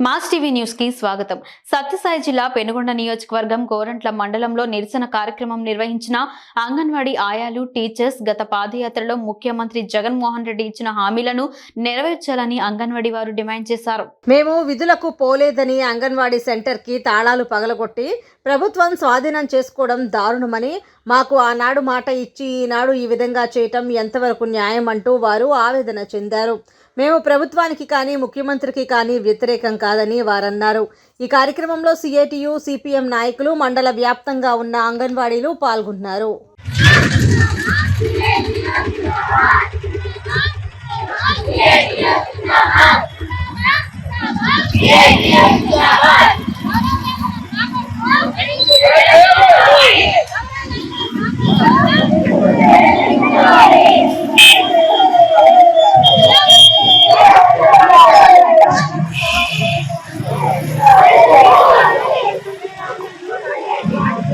Mass TV న్యూస్కి స్వాగతం. సత్యసాయి జిల్లా పెనుగొండ నియోజకవర్గం గోరంట్ల మండలంలో నిరసన కార్యక్రమం నిర్వహించిన అంగన్వాడీ ఆయాలు టీచర్స్ గత పాదయాత్రలో ముఖ్యమంత్రి జగన్మోహన్ రెడ్డి ఇచ్చిన హామీలను నెరవేర్చాలని అంగన్వాడీ వారు డిమాండ్ చేశారు. మేము విధులకు పోలేదని అంగన్వాడీ సెంటర్కి తాళాలు పగలగొట్టి ప్రభుత్వం స్వాధీనం చేసుకోవడం దారుణమని మాకు ఆనాడు మాట ఇచ్చి ఈనాడు ఈ విధంగా చేయటం ఎంతవరకు న్యాయం అంటూ వారు ఆవేదన చెందారు. మేము ప్రభుత్వానికి కానీ ముఖ్యమంత్రికి కానీ వ్యతిరేకం కాదని వారన్నారు. ఈ కార్యక్రమంలో సిఐటియు సిపిఎం నాయకులు మండల వ్యాప్తంగా ఉన్న అంగన్వాడీలు పాల్గొన్నారు.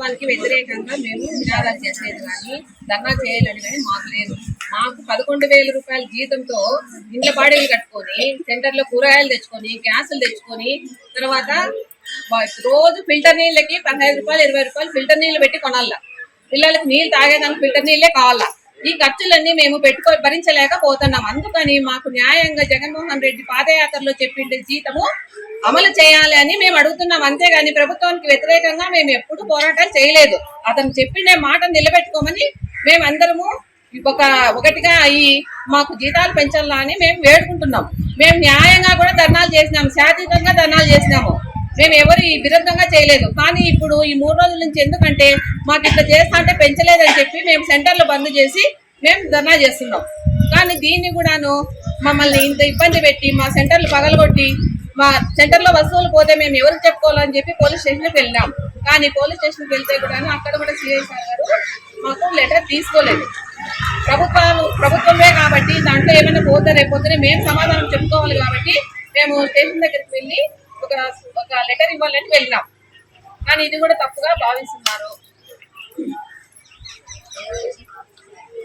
ప్రభుత్వానికి వ్యతిరేకంగా మేము నినాదాలు చేసేది కానీ ధర్నా చేయాలని కానీ మాకు లేదు. మాకు పదకొండు వేల రూపాయల జీతంతో ఇండ్ల బాడీలు కట్టుకొని సెంటర్లో కూరగాయలు తెచ్చుకొని గ్యాసులు తెచ్చుకొని తర్వాత రోజు ఫిల్టర్ నీళ్ళకి పదహైదు రూపాయలు ఇరవై రూపాయలు ఫిల్టర్ నీళ్ళు పెట్టి కొనాల? పిల్లలకి నీళ్ళు తాగేదానికి ఫిల్టర్ నీళ్ళే కావాలా? ఈ ఖర్చులన్నీ మేము పెట్టుకో భరించలేకపోతున్నాం. అందుకని మాకు న్యాయంగా జగన్మోహన్ రెడ్డి పాదయాత్రలో చెప్పిండే జీతము అమలు చేయాలి అని మేము అడుగుతున్నాం. అంతేగాని ప్రభుత్వానికి వ్యతిరేకంగా మేము ఎప్పుడు పోరాటాలు చేయలేదు. అతను చెప్పిన మాట నిలబెట్టుకోమని మేమందరము ఒక ఒకటిగా అయ్యి మాకు జీతాలు పెంచాలా అని మేము వేడుకుంటున్నాం. మేము న్యాయంగా కూడా ధర్నాలు చేసినాం. శాతీతంగా ధర్నాలు చేసినాము. మేము ఎవరు విరుద్ధంగా చేయలేదు. కానీ ఇప్పుడు ఈ మూడు రోజుల నుంచి ఎందుకంటే మాకు ఇట్లా చేస్తా అంటే పెంచలేదని చెప్పి మేము సెంటర్లు బంద్ చేసి మేము ధర్నా చేస్తున్నాం. కానీ దీన్ని కూడాను మమ్మల్ని ఇంత ఇబ్బంది పెట్టి మా సెంటర్లు పగలగొట్టి మా సెంటర్లో వస్తువులు పోతే మేము ఎవరు చెప్పుకోవాలని చెప్పి పోలీస్ స్టేషన్కి వెళ్ళినాం కానీ పోలీస్ స్టేషన్కి వెళ్తే కూడా అక్కడ కూడా సీఎస్ గారు మాకు లెటర్ తీసుకోలేదు. ప్రభుత్వాలు ప్రభుత్వమే కాబట్టి దాంట్లో ఏమైనా పోతే రేపొద్దునే మేము సమాధానం చెప్పుకోవాలి కాబట్టి మేము స్టేషన్ దగ్గరికి వెళ్ళి ఒక ఒక లెటర్ ఇవ్వాలని వెళ్ళినాం కానీ ఇది కూడా తప్పుగా భావిస్తున్నారు.